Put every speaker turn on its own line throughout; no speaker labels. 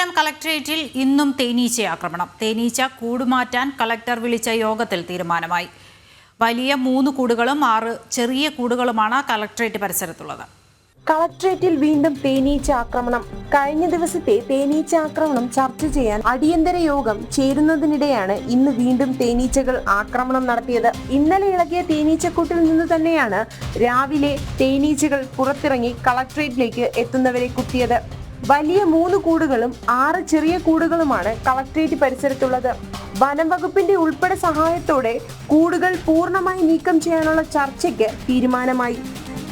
തിരുവനന്തപുരം കളക്ടറേറ്റിൽ ഇന്നും തേനീച്ച ആക്രമണം. തേനീച്ച കൂടുമാറ്റാൻ കളക്ടർ വിളിച്ച യോഗത്തിൽ തീരുമാനമായി. വലിയ മൂന്ന് കൂടുകളും ആറ് ചെറിയ കൂടുകളുമാണ് കളക്ടറേറ്റ് പരിസരത്തുള്ളത്.
കളക്ടറേറ്റിൽ വീണ്ടും തേനീച്ച ആക്രമണം. കഴിഞ്ഞ ദിവസത്തെ തേനീച്ച ആക്രമണം ചർച്ച ചെയ്യാൻ അടിയന്തര യോഗം ചേരുന്നതിനിടെയാണ് ഇന്ന് വീണ്ടും തേനീച്ചകൾ ആക്രമണം നടത്തിയത്. ഇന്നലെ ഇളകിയ തേനീച്ചക്കൂട്ടിൽ നിന്ന് തന്നെയാണ് രാവിലെ തേനീച്ചകൾ പുറത്തിറങ്ങി കളക്ടറേറ്റിലേക്ക് എത്തുന്നവരെ കുത്തിയത്. വലിയ മൂന്ന് കൂടുകളും ആറ് ചെറിയ കൂടുകളുമാണ് കളക്ട്രേറ്റ് പരിസരത്തുള്ളത്. വനം വകുപ്പിന്റെ ഉൾപ്പെടെ സഹായത്തോടെ കൂടുകൾ പൂർണമായി നീക്കം ചെയ്യാനുള്ള ചർച്ചയ്ക്ക് തീരുമാനമായി.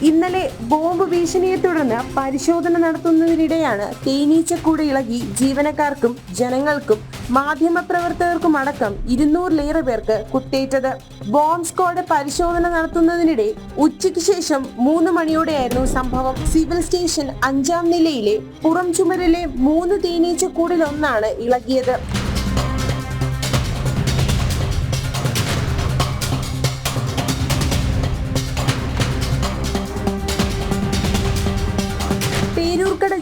ഇന്നലെ ബോംബ് ഭീഷണിയെ തുടർന്ന് പരിശോധന നടത്തുന്നതിനിടെയാണ് തേനീച്ചക്കൂട് ഇളകി ജീവനക്കാർക്കും ജനങ്ങൾക്കും മാധ്യമപ്രവർത്തകർക്കും അടക്കം ഇരുന്നൂറിലേറെ പേർക്ക് കുത്തേറ്റത്. ബോംബ് സ്ക്വാഡ് പരിശോധന നടത്തുന്നതിനിടെ ഉച്ചയ്ക്ക് ശേഷം മൂന്ന് മണിയോടെയായിരുന്നു സംഭവം. സിവിൽ സ്റ്റേഷൻ അഞ്ചാം നിലയിലെ പുറം ചുമരിലെ മൂന്ന് തേനീച്ചക്കൂടിലൊന്നാണ് ഇളകിയത്.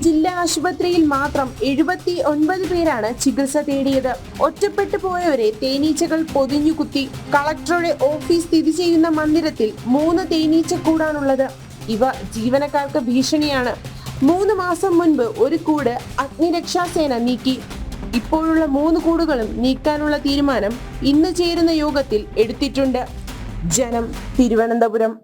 ജില്ലാ ആശുപത്രിയിൽ മാത്രം എഴുപത്തി ഒൻപത് പേരാണ് ചികിത്സ തേടിയത്. ഒറ്റപ്പെട്ടു പോയവരെ തേനീച്ചകൾ പൊതിഞ്ഞു കുത്തി കളക്ടറുടെ ഓഫീസ് സ്ഥിതി ചെയ്യുന്ന മന്ദിരത്തിൽ മൂന്ന് തേനീച്ചക്കൂടാണുള്ളത്. ഇവ ജീവനക്കാർക്ക് ഭീഷണിയാണ്. മൂന്ന് മാസം മുൻപ് ഒരു കൂട് അഗ്നിരക്ഷാസേന നീക്കി. ഇപ്പോഴുള്ള മൂന്ന് കൂടുകളും നീക്കാനുള്ള തീരുമാനം ഇന്ന് ചേരുന്ന യോഗത്തിൽ എടുത്തിട്ടുണ്ട്. ജനം തിരുവനന്തപുരം.